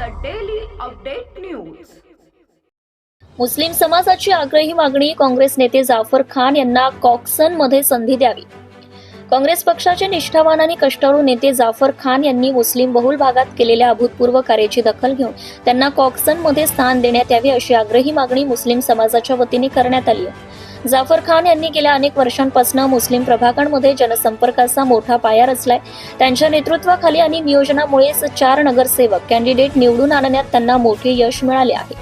Update news. मुस्लिम समाजाची आग्रही मागणी काँग्रेस नेते जाफर खान यांना कॉक्सनमध्ये संधी द्यावी. काँग्रेस पक्षाचे निष्ठावान आणि कष्टाळू नेते जाफर खान यांनी मुस्लिम बहुल भागात केलेल्या अभूतपूर्व कार्याची दखल घेऊन त्यांना कॉक्सनमध्ये स्थान देण्यात यावे अशी आग्रही मागणी मुस्लिम समाजाच्या वतीने करण्यात आली आहे. जाफर खान यांनी गेल्या अनेक वर्षांपासून मुस्लिम प्रभागांमध्ये जनसंपर्काचा मोठा पाया रचलाय. त्यांच्या नेतृत्वाखाली आणि नियोजनामुळेच चार नगरसेवक कॅन्डिडेट निवडून आणण्यात त्यांना मोठे यश मिळाले आहे.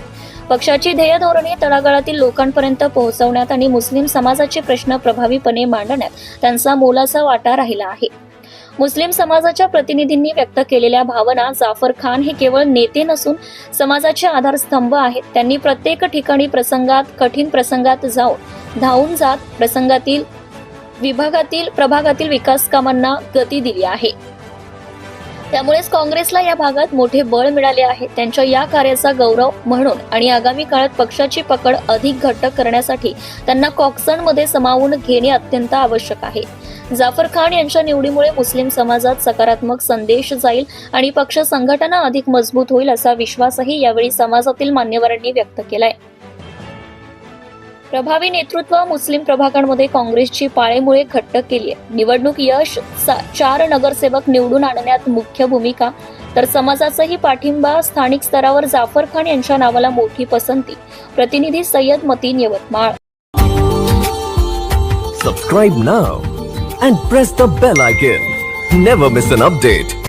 पक्षाची ध्येय धोरणे तळागाळातील लोकांपर्यंत पोहोचवण्यात आणि मुस्लिम समाजाचे प्रश्न प्रभावीपणे मांडण्यात त्यांचा मोलाचा वाटा राहिला आहे. मुस्लिम समाजाच्या प्रतिनिधींनी व्यक्त केलेल्या भावना जाफर खान हे केवळ नेते नसून समाजाचे आधारस्तंभ आहेत. त्यांनी प्रत्येक ठिकाणी प्रसंगात कठीण प्रसंगात जाऊन धावून जात प्रसंगातील विभागातील प्रभागातील विकास कामांना गती दिली आहे. त्यामुळेच काँग्रेसला या भागात मोठे बळ मिळाले आहे. त्यांच्या या कार्याचा गौरव म्हणून आणि आगामी काळात पक्षाची पकड अधिक घट्ट करण्यासाठी त्यांना कॉक्सनमध्ये समावून घेणे अत्यंत आवश्यक आहे. जाफर खान यांच्या निवडीमुळे मुस्लिम समाजात सकारात्मक संदेश जाईल आणि पक्ष संघटना अधिक मजबूत होईल असा विश्वासही यावेळी समाजातील मान्यवरांनी व्यक्त केलाय. प्रभावी नेतृत्व मुस्लिम प्रभागांमध्ये काँग्रेसची पाळेमुळे घट्ट केली आहे. निवडणूक यश चार नगरसेवक निवडून आणण्यात मुख्य भूमिका. तर समाजाचाही पाठिंबा स्थानिक स्तरावर जाफर खान यांच्या नावाला मोठी पसंती. प्रतिनिधी Syed Mateen Yavatmal. Subscribe now and press the bell icon never miss an update